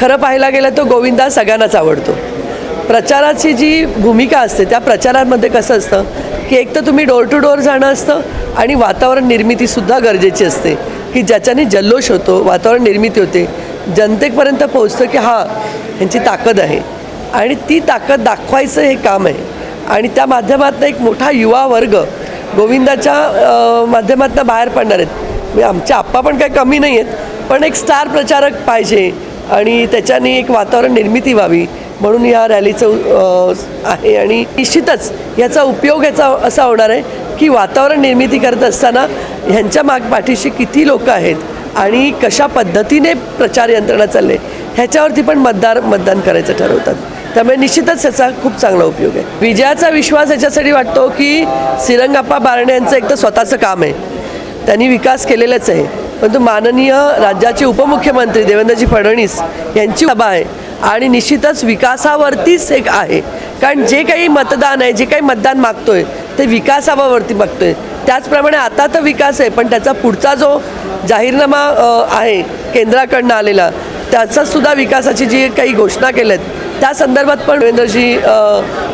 खरं पाहायला गेलं तर गोविंदा सगळ्यांनाच आवडतो. प्रचाराची जी भूमिका असते त्या प्रचारांमध्ये कसं असतं की एक तर तुम्ही डोर टू डोर जाणं असतं आणि वातावरण निर्मितीसुद्धा गरजेची असते. की ज्याच्याने जल्लोष होतो वातावरण निर्मिती होते. जनतेपर्यंत पोहोचतं की हां ह्यांची ताकद आहे. आणि ती ताकद दाखवायचं हे काम आहे. आणि त्या माध्यमातून एक मोठा युवा वर्ग गोविंदाच्या माध्यमातून बाहेर पडणार आहेत. म्हणजे आमचे आप्पा पण काही कमी नाही आहेत पण एक स्टार प्रचारक पाहिजे आणि त्याच्याने एक वातावरण निर्मिती व्हावी म्हणून या रॅलीचं आहे. आणि निश्चितच याचा उपयोग याचा असा होणार आहे की वातावरण निर्मिती करत असताना ह्यांच्या माग पाठीशी किती लोक आहेत आणि कशा पद्धतीने प्रचार यंत्रणा चालले ह्याच्यावरती पण मतदार मतदान करायचं ठरवतात. त्यामुळे निश्चितच त्याचा खूप चांगला उपयोग आहे. विजयाचा विश्वास याच्यासाठी वाटतो की सिरंगाप्पा बारणे यांचं एक तर स्वतःचं काम आहे. त्यांनी विकास केलेलाच आहे. परंतु माननीय राज्याचे उपमुख्यमंत्री देवेंद्रजी फडणवीस यांची सभा आहे आणि निश्चितच विकासावरतीच एक आहे. कारण जे काही मतदान आहे जे काही मतदान मागतोय ते विकासावरती मागतोय त्याचप्रमाणे आता तर विकास आहे पण त्याचा पुढचा जो जाहीरनामा आहे केंद्राकडनं आलेला त्याचा सुद्धा विकासाची जी काही घोषणा केल्यात त्या संदर्भात पण देवेंद्रजी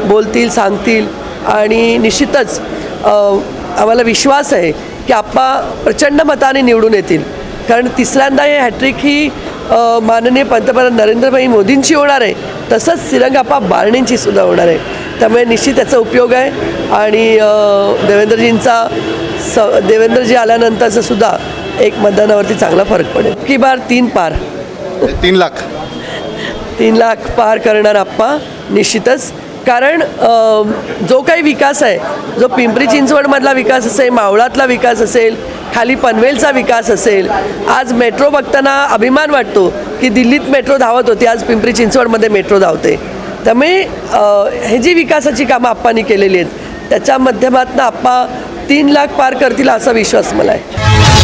बोलतील सांगतील आणि निश्चितच आम्हाला विश्वास आहे की आप्पा प्रचंड मताने निवडून येतील. कारण तिसऱ्यांदा हे हॅट्रिक ही माननीय पंतप्रधान नरेंद्रभाई मोदींची होणार आहे. तसंच श्रीरंगाप्पा बारणेंची सुद्धा होणार आहे. त्यामुळे निश्चित त्याचा उपयोग आहे. आणि देवेंद्रजींचा स देवेंद्रजी आल्यानंतरचं सुद्धा एक मतदानावरती चांगला फरक पडेल. की बार तीन पार. तीन लाख. तीन लाख पार करणार आप्पा निश्चितच. कारण जो काही विकास आहे जो पिंपरी चिंचवडमधला विकास असेल मावळातला विकास असेल खाली पनवेलचा विकास असेल आज मेट्रो बघताना अभिमान वाटतो की दिल्लीत मेट्रो धावत होती आज पिंपरी चिंचवडमध्ये मेट्रो धावते. त्यामुळे हे जी विकासाची कामं आप्पांनी केलेली आहेत त्याच्या माध्यमातून आप्पा तीन लाख पार करतील असा विश्वास मला आहे.